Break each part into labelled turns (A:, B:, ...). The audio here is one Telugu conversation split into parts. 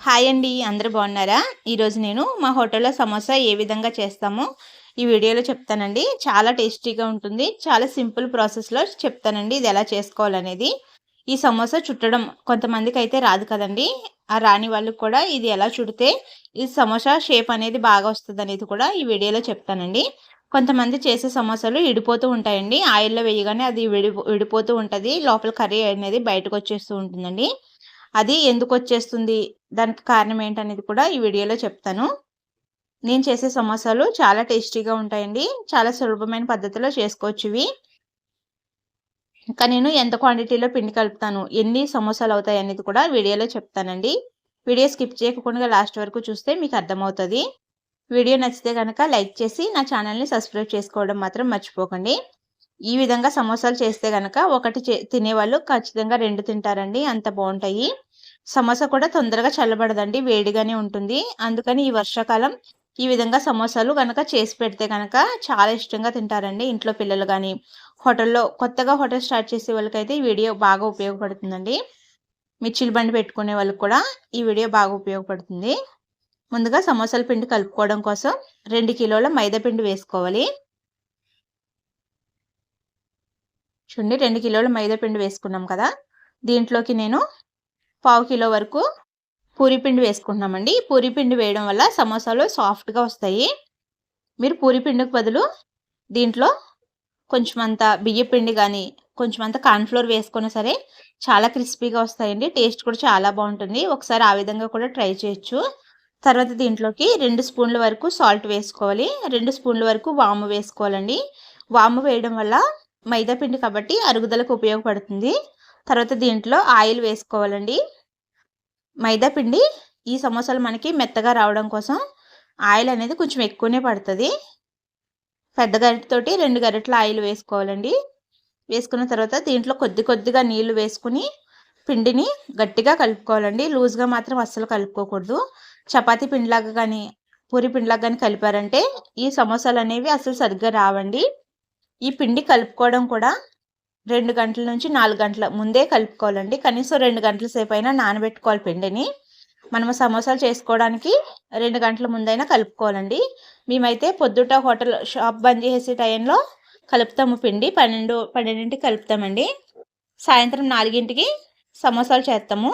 A: హాయ్ అండి అందరూ బాగున్నారా? ఈరోజు నేను మా హోటల్లో సమోసా ఏ విధంగా చేస్తామో ఈ వీడియోలో చెప్తానండి. చాలా టేస్టీగా ఉంటుంది. చాలా సింపుల్ ప్రాసెస్లో చెప్తానండి ఇది ఎలా చేసుకోవాలనేది. ఈ సమోసా చుట్టడం కొంతమందికి అయితే రాదు కదండి. ఆ రాని వాళ్ళకి కూడా ఇది ఎలా చుడితే ఈ సమోసా షేప్ అనేది బాగా వస్తుంది అనేది కూడా ఈ వీడియోలో చెప్తానండి. కొంతమంది చేసే సమోసాలు విడిపోతూ ఉంటాయండి. ఆయిల్లో వేయగానే అది విడి విడిపోతూ ఉంటుంది. లోపల కర్రీ అనేది బయటకు వచ్చేస్తూ ఉంటుందండి. అది ఎందుకు వచ్చేస్తుంది? దానికి కారణం ఏంటనేది కూడా ఈ వీడియోలో చెప్తాను. నేను చేసే సమోసాలు చాలా టేస్టీగా ఉంటాయండి. చాలా సులభమైన పద్ధతిలో చేసుకోవచ్చు ఇవి. ఇంకా నేను ఎంత క్వాంటిటీలో పిండి కలుపుతాను ఎన్ని సమోసాలు అవుతాయి అనేది కూడా వీడియోలో చెప్తానండి. వీడియో స్కిప్ చేయకుండా లాస్ట్ వరకు చూస్తే మీకు అర్థమవుతుంది. వీడియో నచ్చితే కనుక లైక్ చేసి నా ఛానల్ని సబ్స్క్రైబ్ చేసుకోవడం మాత్రం మర్చిపోకండి. ఈ విధంగా సమోసాలు చేస్తే కనుక ఒకటి తినేవాళ్ళు ఖచ్చితంగా రెండు తింటారండి. అంత బాగుంటాయి. సమోసా కూడా తొందరగా చల్లబడదండి వేడిగానే ఉంటుంది. అందుకని ఈ వర్షాకాలం ఈ విధంగా సమోసాలు కనుక చేసి పెడితే కనుక చాలా ఇష్టంగా తింటారండి. ఇంట్లో పిల్లలు కానీ హోటల్లో కొత్తగా హోటల్ స్టార్ట్ చేసే వాళ్ళకైతే ఈ వీడియో బాగా ఉపయోగపడుతుందండి. మిర్చిలు బండి పెట్టుకునే వాళ్ళకి కూడా ఈ వీడియో బాగా ఉపయోగపడుతుంది. ముందుగా సమోసాల పిండి కలుపుకోవడం కోసం రెండు కిలోల మైదా పిండి వేసుకోవాలి. చూడండి రెండు కిలోల మైదా పిండి వేసుకున్నాం కదా. దీంట్లోకి నేను పావు కిలో వరకు పూరిపిండి వేసుకుంటున్నామండి. పూరిపిండి వేయడం వల్ల సమోసాలు సాఫ్ట్గా వస్తాయి. మీరు పూరిపిండికి బదులు దీంట్లో కొంచెం అంత బియ్యపిండి కానీ కొంచెం అంత కార్న్ఫ్లోర్ వేసుకున్నా సరే చాలా క్రిస్పీగా వస్తాయండి. టేస్ట్ కూడా చాలా బాగుంటుంది. ఒకసారి ఆ విధంగా కూడా ట్రై చేయొచ్చు. తర్వాత దీంట్లోకి రెండు స్పూన్ల వరకు సాల్ట్ వేసుకోవాలి. రెండు స్పూన్ల వరకు వాము వేసుకోవాలండి. వాము వేయడం వల్ల మైదా పిండి కాబట్టి అరుగుదలకు ఉపయోగపడుతుంది. తర్వాత దీంట్లో ఆయిల్ వేసుకోవాలండి. మైదా పిండి ఈ సమోసాలు మనకి మెత్తగా రావడం కోసం ఆయిల్ అనేది కొంచెం ఎక్కువనే పడుతుంది. పెద్ద గరిటతోటి రెండు గరిటల ఆయిల్ వేసుకోవాలండి. వేసుకున్న తర్వాత దీంట్లో కొద్ది కొద్దిగా నీళ్ళు వేసుకుని పిండిని గట్టిగా కలుపుకోవాలండి. లూజ్గా మాత్రం అస్సలు కలుపుకోకూడదు. చపాతీ పిండిలాగా కానీ పూరి పిండిలాగా కానీ కలిపారంటే ఈ సమోసాలు అనేవి అసలు సరిగ్గా రావండి. ఈ పిండి కలుపుకోవడం కూడా రెండు గంటల నుంచి నాలుగు గంటల ముందే కలుపుకోవాలండి. కనీసం రెండు గంటల సేపు అయినా నానబెట్టుకోవాలి పిండిని. మనము సమోసాలు చేసుకోవడానికి రెండు గంటల ముందైనా కలుపుకోవాలండి. మేమైతే పొద్దుట హోటల్ షాప్ బంద్ చేసే టైంలో కలుపుతాము పిండి. పన్నెండు పన్నెండింటికి కలుపుతామండి. సాయంత్రం నాలుగింటికి సమోసాలు చేస్తాము.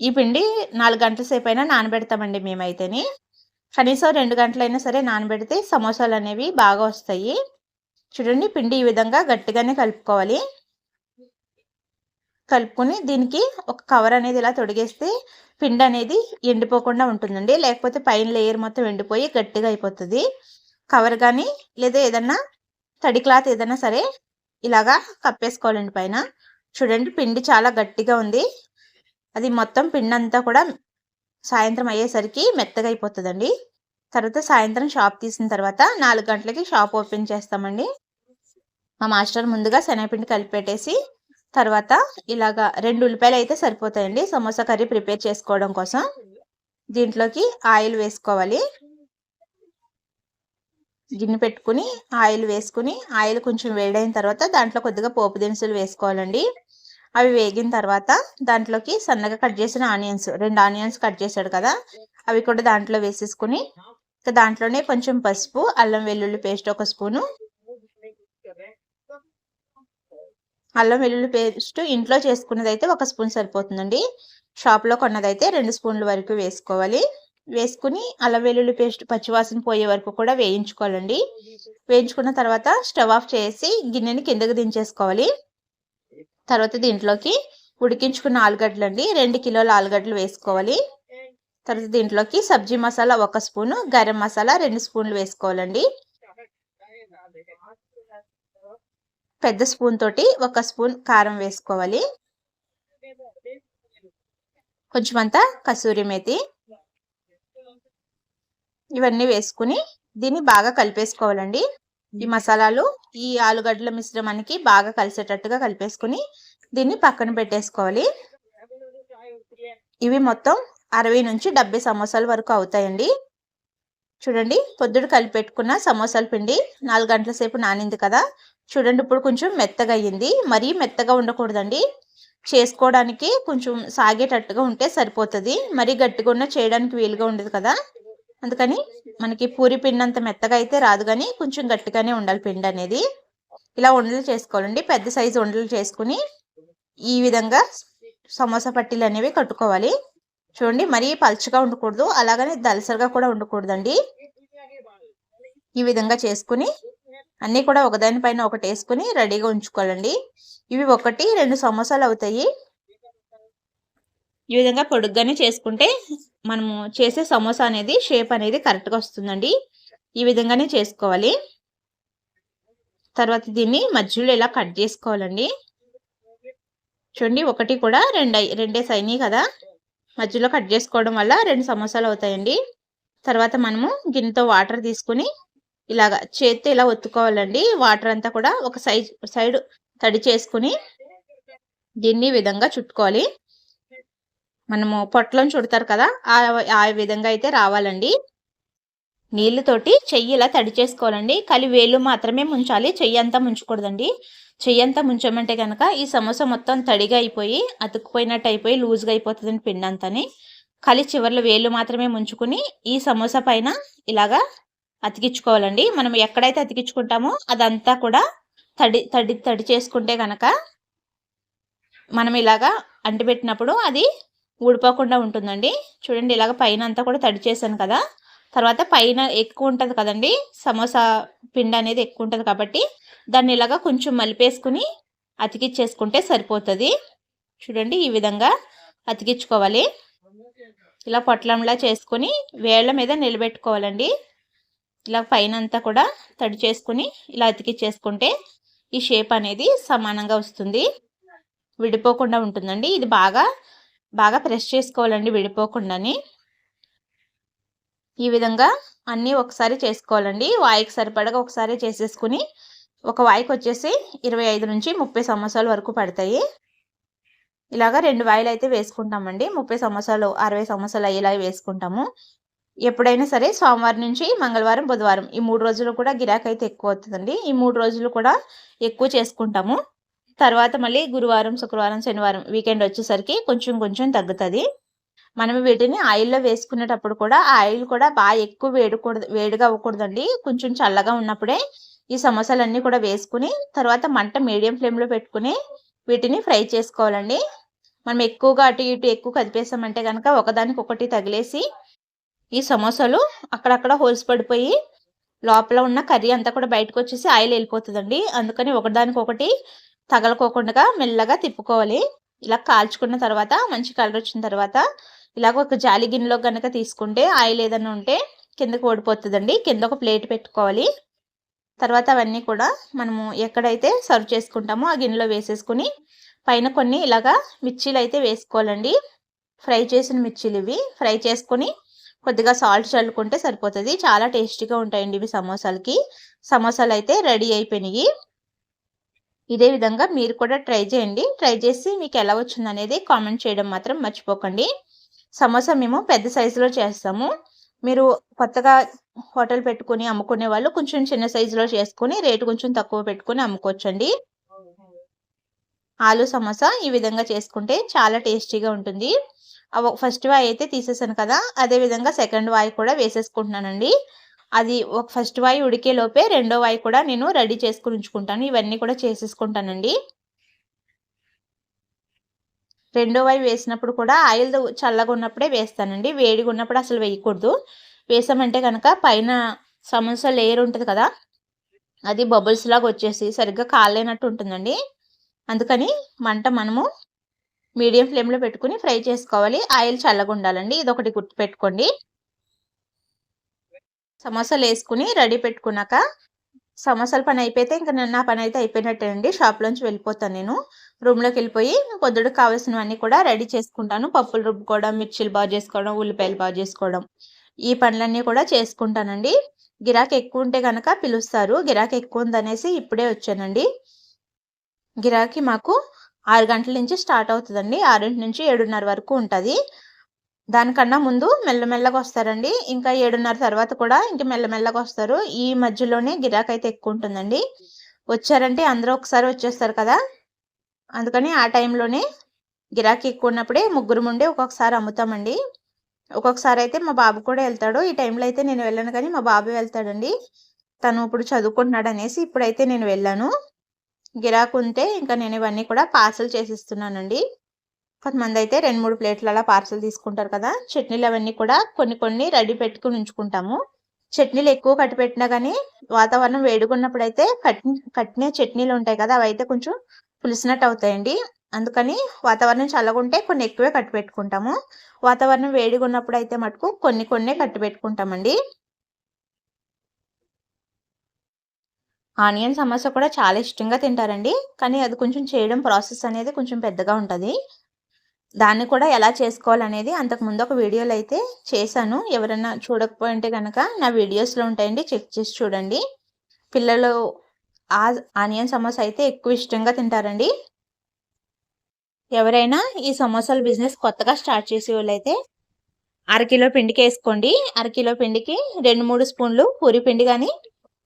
A: ఈ పిండి నాలుగు గంటల సేపు అయినా నానబెడతామండి మేమైతేని. కనీసం రెండు గంటలైనా సరే నానబెడితే సమోసాలు అనేవి బాగా వస్తాయి. చూడండి పిండి ఈ విధంగా గట్టిగానే కలుపుకోవాలి. కలుపుకొని దీనికి ఒక కవర్ అనేది ఇలా తొడిగేస్తే పిండి అనేది ఎండిపోకుండా ఉంటుందండి. లేకపోతే పైన లేయర్ మొత్తం ఎండిపోయి గట్టిగా అయిపోతుంది. కవర్ కానీ లేదా ఏదన్నా తడి క్లాత్ ఏదైనా సరే ఇలాగా కప్పేసుకోవాలండి పైన. చూడండి పిండి చాలా గట్టిగా ఉంది. అది మొత్తం పిండి అంతా కూడా సాయంత్రం అయ్యేసరికి మెత్తగా అయిపోతుందండి. తర్వాత సాయంత్రం షాప్ తీసిన తర్వాత నాలుగు గంటలకి షాప్ ఓపెన్ చేస్తామండి. మా మాస్టర్ ముందుగా శనగపిండి కలిపి పెట్టేసి తర్వాత ఇలాగా రెండు ఉల్లిపాయలు అయితే సరిపోతాయండి. సమోసా కర్రీ ప్రిపేర్ చేసుకోవడం కోసం. దీంట్లోకి ఆయిల్ వేసుకోవాలి. గిన్నె పెట్టుకుని ఆయిల్ వేసుకుని ఆయిల్ కొంచెం వేడైన తర్వాత దాంట్లో కొద్దిగా పోపు దినుసులు వేసుకోవాలండి. అవి వేగిన తర్వాత దాంట్లోకి సన్నగా కట్ చేసిన ఆనియన్స్ రెండు ఆనియన్స్ కట్ చేశాడు కదా అవి కూడా దాంట్లో వేసేసుకుని దాంట్లోనే కొంచెం పసుపు అల్లం వెల్లుల్లి పేస్ట్ ఒక స్పూను. అల్లం వెల్లుల్లి పేస్ట్ ఇంట్లో చేసుకున్నది అయితే ఒక స్పూన్ సరిపోతుందండి. షాప్లో కొన్నదైతే రెండు స్పూన్ల వరకు వేసుకోవాలి. వేసుకుని అల్లం వెల్లుల్లి పేస్ట్ పచ్చివాసన పోయే వరకు కూడా వేయించుకోవాలండి. వేయించుకున్న తర్వాత స్టవ్ ఆఫ్ చేసి గిన్నెని కిందకు దించేసుకోవాలి. తర్వాత దీంట్లోకి ఉడికించుకున్న ఆలుగడ్డలు అండి రెండు కిలోల ఆలుగడ్డలు వేసుకోవాలి. తర్వాత దీంట్లోకి సబ్జీ మసాలా ఒక స్పూను గరం మసాలా రెండు స్పూన్లు వేసుకోవాలండి. పెద్ద స్పూన్ తోటి ఒక స్పూన్ కారం వేసుకోవాలి. కొంచెం అంతా కసూరి మేతి ఇవన్నీ వేసుకుని దీన్ని బాగా కలిపేసుకోవాలండి. ఈ మసాలాలు ఈ ఆలుగడ్డల మిశ్రమానికి బాగా కలిసేటట్టుగా కలిపేసుకుని దీన్ని పక్కన పెట్టేసుకోవాలి. ఇవి మొత్తం అరవై నుంచి డెబ్బై సమోసాల వరకు అవుతాయండి. చూడండి పొద్దుడు కలిపి పెట్టుకున్న సమోసాల పిండి నాలుగు గంటల సేపు నానింది కదా. చూడండి ఇప్పుడు కొంచెం మెత్తగా అయ్యింది. మరీ మెత్తగా ఉండకూడదండి. చేసుకోవడానికి కొంచెం సాగేటట్టుగా ఉంటే సరిపోతుంది. మరీ గట్టిగా ఉన్న చేయడానికి వీలుగా ఉండదు కదా. అందుకని మనకి పూరి పిండి అంత మెత్తగా అయితే రాదు కానీ కొంచెం గట్టిగానే ఉండాలి పిండి అనేది. ఇలా ఉండలు చేసుకోవాలండి. పెద్ద సైజు ఉండలు చేసుకుని ఈ విధంగా సమోసా పట్టీలు అనేవి కట్టుకోవాలి. చూడండి మరీ పలుచగా ఉండకూడదు అలాగని దలసరిగా కూడా ఉండకూడదండి. ఈ విధంగా చేసుకుని అన్నీ కూడా ఒకదానిపైన ఒకటి వేసుకుని రెడీగా ఉంచుకోవాలండి. ఇవి ఒకటి రెండు సమోసాలు అవుతాయి. ఈ విధంగా పొడుగ్గానే చేసుకుంటే మనము చేసే సమోసా అనేది షేప్ అనేది కరెక్ట్గా వస్తుందండి. ఈ విధంగానే చేసుకోవాలి. తర్వాత దీన్ని మధ్యలో ఇలా కట్ చేసుకోవాలండి. చూడండి ఒకటి కూడా రెండు రెండే సైని కదా. మధ్యలో కట్ చేసుకోవడం వల్ల రెండు సమోసాలు అవుతాయండి. తర్వాత మనము గిన్నెతో వాటర్ తీసుకుని ఇలాగ చేత్తో ఇలా ఒత్తుకోవాలండి. వాటర్ అంతా కూడా ఒక సైజ్ సైడ్ తడి చేసుకుని దీన్ని విధంగా చుట్టుకోవాలి. మనము పొట్లం చుడతారు కదా ఆ విధంగా అయితే రావాలండి. నీళ్ళతోటి చెయ్యి ఇలా తడి చేసుకోవాలండి. కలి వేలు మాత్రమే ముంచాలి. చెయ్యి అంతా ముంచకూడదండి. చెయ్యి అంతా ముంచమంటే కనుక ఈ సమోసా మొత్తం తడిగా అయిపోయి అతుక్కుపోయినట్టు అయిపోయి లూజ్గా అయిపోతుందండి పిండి అంతని. కలి చివర్లో వేలు మాత్రమే ముంచుకుని ఈ సమోసా పైన ఇలాగా అతికించుకోవాలండి. మనం ఎక్కడైతే అతికించుకుంటామో అదంతా కూడా తడి తడి తడి చేసుకుంటే కనుక మనం ఇలాగా అంటిపెట్టినప్పుడు అది ఊడిపోకుండా ఉంటుందండి. చూడండి ఇలాగ పైన అంతా కూడా తడి చేశాను కదా. తర్వాత పైన ఎక్కువ ఉంటుంది కదండి సమోసా పిండి అనేది ఎక్కువ ఉంటుంది కాబట్టి దాన్ని ఇలాగా కొంచెం మలిపేసుకుని అతికిచ్చేసుకుంటే సరిపోతుంది. చూడండి ఈ విధంగా అతికించుకోవాలి. ఇలా పొట్లంలా చేసుకుని వేళ్ళ మీద నిలబెట్టుకోవాలండి. ఇలా పైన అంతా కూడా తడి చేసుకుని ఇలా అతికిచ్చేసుకుంటే ఈ షేప్ అనేది సమానంగా వస్తుంది. విడిపోకుండా ఉంటుందండి. ఇది బాగా బాగా ప్రెస్ చేసుకోవాలండి విడిపోకుండాని. ఈ విధంగా అన్నీ ఒకసారి చేసుకోవాలండి. వాయికి సరిపడగా ఒకసారి చేసేసుకుని ఒక వాయికి వచ్చేసి ఇరవై ఐదు నుంచి ముప్పై సంవత్సరాల వరకు పడతాయి. ఇలాగా రెండు వాయిలు అయితే వేసుకుంటామండి. ముప్పై సంవత్సరాలు అరవై సంవత్సరాలు అయ్యేలా వేసుకుంటాము. ఎప్పుడైనా సరే సోమవారం నుంచి మంగళవారం బుధవారం ఈ మూడు రోజులు కూడా గిరాకీ అయితే ఎక్కువ అవుతుందండి. ఈ మూడు రోజులు కూడా ఎక్కువ చేసుకుంటాము. తర్వాత మళ్ళీ గురువారం శుక్రవారం శనివారం వీకెండ్ వచ్చేసరికి కొంచెం కొంచెం తగ్గుతుంది. మనం వీటిని ఆయిల్లో వేసుకునేటప్పుడు కూడా ఆయిల్ కూడా బాగా ఎక్కువ వేడకూడదు వేడిగా అవ్వకూడదండి. కొంచెం చల్లగా ఉన్నప్పుడే ఈ సమోసాలన్నీ కూడా వేసుకుని తర్వాత మంట మీడియం ఫ్లేమ్లో పెట్టుకుని వీటిని ఫ్రై చేసుకోవాలండి. మనం ఎక్కువగా అటు ఇటు ఎక్కువ కదిపేసామంటే కనుక ఒకదానికి ఒకటి తగిలేసి ఈ సమోసాలు అక్కడక్కడ హోల్స్ పడిపోయి లోపల ఉన్న కర్రీ అంతా కూడా బయటకు వచ్చేసి ఆయిల్ వెళ్ళిపోతుందండి. అందుకని ఒకదానికి ఒకటి తగలకోకుండా మెల్లగా తిప్పుకోవాలి. ఇలా కాల్చుకున్న తర్వాత మంచి కలర్ వచ్చిన తర్వాత ఇలాగ ఒక జాలి గిన్నెలో కనుక తీసుకుంటే ఆయిల్ ఏదైనా ఉంటే కిందకు ఓడిపోతుందండి. కింద ఒక ప్లేట్ పెట్టుకోవాలి. తర్వాత అవన్నీ కూడా మనము ఎక్కడైతే సర్వ్ చేసుకుంటామో ఆ గిన్నెలో వేసేసుకుని పైన కొన్ని ఇలాగా మిర్చీలు అయితే వేసుకోవాలండి. ఫ్రై చేసిన మిర్చీలు ఇవి. ఫ్రై చేసుకొని కొద్దిగా సాల్ట్ చల్లుకుంటే సరిపోతుంది. చాలా టేస్టీగా ఉంటాయండి ఇవి సమోసాలకి. సమోసాలు అయితే రెడీ అయిపోయినాయి. ఇదే విధంగా మీరు కూడా ట్రై చేయండి. ట్రై చేసి మీకు ఎలా వచ్చింది అనేది కామెంట్ చేయడం మాత్రం మర్చిపోకండి. సమోసా మేము పెద్ద సైజులో చేస్తాము. మీరు కొత్తగా హోటల్ పెట్టుకుని అమ్ముకునే వాళ్ళు కొంచెం చిన్న సైజులో చేసుకుని రేటు కొంచెం తక్కువ పెట్టుకుని అమ్ముకోవచ్చండి. ఆలు సమోసా ఈ విధంగా చేసుకుంటే చాలా టేస్టీగా ఉంటుంది. ఫస్ట్ వాయి అయితే తీసేసాను కదా అదే విధంగా సెకండ్ వాయి కూడా వేసేసుకుంటున్నానండి. అది ఒక ఫస్ట్ వాయి ఉడికే లోపే రెండో వాయి కూడా నేను రెడీ చేసుకుని ఉంచుకుంటాను. ఇవన్నీ కూడా చేసేసుకుంటానండి. రెండో వైపు వేసినప్పుడు కూడా ఆయిల్ చల్లగా ఉన్నప్పుడే వేస్తానండి. వేడిగా ఉన్నప్పుడు అసలు వేయకూడదు. వేసామంటే కనుక పైన సమోసా లేయర్ ఉంటుంది కదా అది బబుల్స్ లాగా వచ్చేసి సరిగ్గా కాలేనట్టు ఉంటుందండి. అందుకని మంట మనము మీడియం ఫ్లేమ్లో పెట్టుకుని ఫ్రై చేసుకోవాలి. ఆయిల్ చల్లగా ఉండాలండి. ఇది ఒకటి గుర్తు పెట్టుకోండి సమోసాలు వేసుకుని రెడీ పెట్టుకున్నాక సమోసాల పని అయిపోతే ఇంకా నేను నా పని అయితే అయిపోయినట్టే అండి షాప్లోంచి వెళ్ళిపోతాను నేను. రూమ్లోకి వెళ్ళిపోయి పొద్దుడు కావాల్సినవన్నీ కూడా రెడీ చేసుకుంటాను. పప్పులు రుబ్బుకోవడం మిర్చిలు బాగా చేసుకోవడం ఉల్లిపాయలు బాగా చేసుకోవడం ఈ పనులన్నీ కూడా చేసుకుంటానండి. గిరాకీ ఎక్కువ ఉంటే కనుక పిలుస్తారు. గిరాకీ ఎక్కువ ఉందనేసి ఇప్పుడే వచ్చానండి. గిరాకీ మాకు ఆరు గంటల నుంచి స్టార్ట్ అవుతుందండి. ఆరింటి నుంచి ఏడున్నర వరకు ఉంటుంది. దానికన్నా ముందు మెల్లమెల్లగా వస్తారండి. ఇంకా ఏడున్నర తర్వాత కూడా ఇంక మెల్లమెల్లగా వస్తారు. ఈ మధ్యలోనే గిరాకైతే అయితే ఎక్కువ ఉంటుందండి. వచ్చారంటే అందరూ ఒకసారి వచ్చేస్తారు కదా. అందుకని ఆ టైంలోనే గిరాకీ ఎక్కువ ఉన్నప్పుడే ముగ్గురు ఉండి ఒక్కొక్కసారి అమ్ముతామండి. ఒక్కొక్కసారి అయితే మా బాబు కూడా వెళ్తాడు. ఈ టైంలో అయితే నేను వెళ్ళను కానీ మా బాబు వెళ్తాడండి. తను ఇప్పుడు చదువుకుంటున్నాడు అనేసి ఇప్పుడైతే నేను వెళ్ళాను. గిరాకు ఉంటే ఇంకా నేను ఇవన్నీ కూడా పార్సల్ చేసిస్తున్నానండి. కొంతమంది అయితే రెండు మూడు ప్లేట్లు అలా పార్సల్ తీసుకుంటారు కదా. చట్నీలు అవన్నీ కూడా కొన్ని కొన్ని రెడీ పెట్టుకుని ఉంచుకుంటాము. చట్నీలు ఎక్కువ కట్టి పెట్టినా కానీ వాతావరణం వేడుకున్నప్పుడు అయితే కట్టి కట్టిన చట్నీలు ఉంటాయి కదా. అవి అయితే కొంచెం పులిసినట్టు అవుతాయండి. అందుకని వాతావరణం చల్లగుంటే కొన్ని ఎక్కువే కట్టి పెట్టుకుంటాము. వాతావరణం వేడిగా ఉన్నప్పుడు అయితే మటుకు కొన్ని కొన్ని కట్టి పెట్టుకుంటామండి. ఆనియన్ సమోసా కూడా చాలా ఇష్టంగా తింటారండి. కానీ అది కొంచెం చేయడం ప్రాసెస్ అనేది కొంచెం పెద్దగా ఉంటుంది. దాన్ని కూడా ఎలా చేసుకోవాలనేది అంతకుముందు ఒక వీడియోలో అయితే చేశాను. ఎవరైనా చూడకపోయింటే కనుక నా వీడియోస్లో ఉంటాయండి చెక్ చేసి చూడండి. పిల్లలు ఆ ఆనియన్ సమోసా అయితే ఎక్కువ ఇష్టంగా తింటారండి. ఎవరైనా ఈ సమోసాల బిజినెస్ కొత్తగా స్టార్ట్ చేసే వాళ్ళైతే అరకిలో పిండికి వేసుకోండి. అరకిలో పిండికి రెండు మూడు స్పూన్లు పూరి పిండి కానీ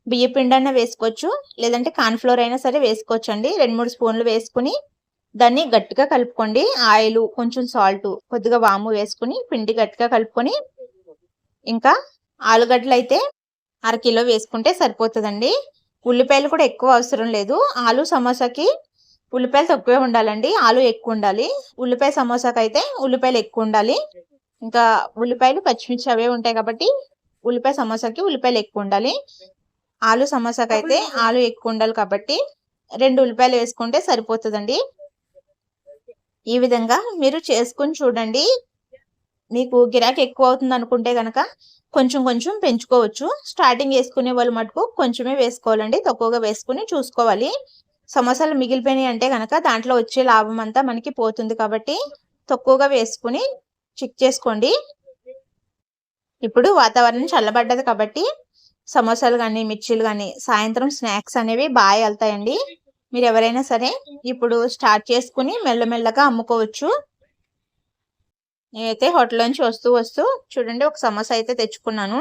A: బియ్య పిండి అయినా వేసుకోవచ్చు. లేదంటే కార్న్ఫ్లోర్ అయినా సరే వేసుకోవచ్చు అండి రెండు మూడు స్పూన్లు వేసుకుని దాన్ని గట్టిగా కలుపుకోండి. ఆయిల్ కొంచెం సాల్ట్ కొద్దిగా వాము వేసుకుని పిండి గట్టిగా కలుపుకొని ఇంకా ఆలుగడ్డలు అయితే అరకిలో వేసుకుంటే సరిపోతుందండి. ఉల్లిపాయలు కూడా ఎక్కువ అవసరం లేదు. ఆలు సమోసాకి ఉల్లిపాయలు తక్కువే ఉండాలండి. ఆలు ఎక్కువ ఉండాలి. ఉల్లిపాయ సమోసాకి అయితే ఉల్లిపాయలు ఎక్కువ ఉండాలి. ఇంకా ఉల్లిపాయలు పచ్చిమిర్చి అవే ఉంటాయి కాబట్టి ఉల్లిపాయ సమోసాకి ఉల్లిపాయలు ఎక్కువ ఉండాలి. ఆలు సమోసాకి అయితే ఆలు ఎక్కువ ఉండాలి కాబట్టి రెండు ఉల్లిపాయలు వేసుకుంటే సరిపోతుందండి. ఈ విధంగా మీరు చేసుకుని చూడండి. మీకు గిరాకీ ఎక్కువ అవుతుంది అనుకుంటే కనుక కొంచెం కొంచెం పెంచుకోవచ్చు. స్టార్టింగ్ వేసుకునే వాళ్ళు మటుకు కొంచెమే వేసుకోవాలండి. తక్కువగా వేసుకుని చూసుకోవాలి. సమోసాలు మిగిలిపోయినాయి అంటే కనుక దాంట్లో వచ్చే లాభం అంతా మనకి పోతుంది కాబట్టి తక్కువగా వేసుకుని చెక్ చేసుకోండి. ఇప్పుడు వాతావరణం చల్లబడ్డది కాబట్టి సమోసాలు కానీ మిర్చీలు కానీ సాయంత్రం స్నాక్స్ అనేవి బాగా వెళ్తాయండి. మీరు ఎవరైనా సరే ఇప్పుడు స్టార్ట్ చేసుకుని మెల్లమెల్లగా అమ్ముకోవచ్చు. నేనైతే హోటల్ నుంచి వస్తూ వస్తూ చూడండి ఒక సమోసా అయితే తెచ్చుకున్నాను.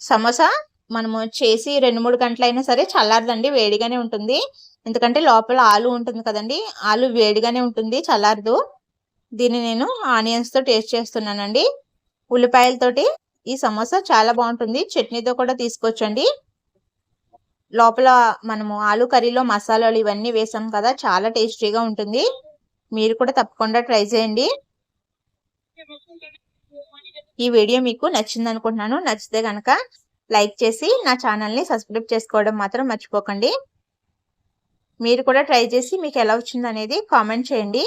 A: సమోసా మనము చేసి రెండు మూడు గంటలైనా సరే చల్లారదండి వేడిగానే ఉంటుంది. ఎందుకంటే లోపల ఆలు ఉంటుంది కదండి ఆలు వేడిగానే ఉంటుంది చల్లారదు. దీన్ని నేను ఆనియన్స్తో టేస్ట్ చేస్తున్నానండి. ఉల్లిపాయలతోటి ఈ సమోసా చాలా బాగుంటుంది. చట్నీతో కూడా తీసుకోవచ్చండి. లోపల మనము ఆలు కర్రీలో మసాలాలు ఇవన్నీ వేసాం కదా చాలా టేస్టీగా ఉంటుంది. మీరు కూడా తప్పకుండా ట్రై చేయండి. ఈ వీడియో మీకు నచ్చింది అనుకుంటున్నాను. నచ్చితే కనుక లైక్ చేసి నా ఛానల్ని సబ్స్క్రైబ్ చేసుకోవడం మాత్రం మర్చిపోకండి. మీరు కూడా ట్రై చేసి మీకు ఎలా వచ్చింది అనేది కామెంట్ చేయండి.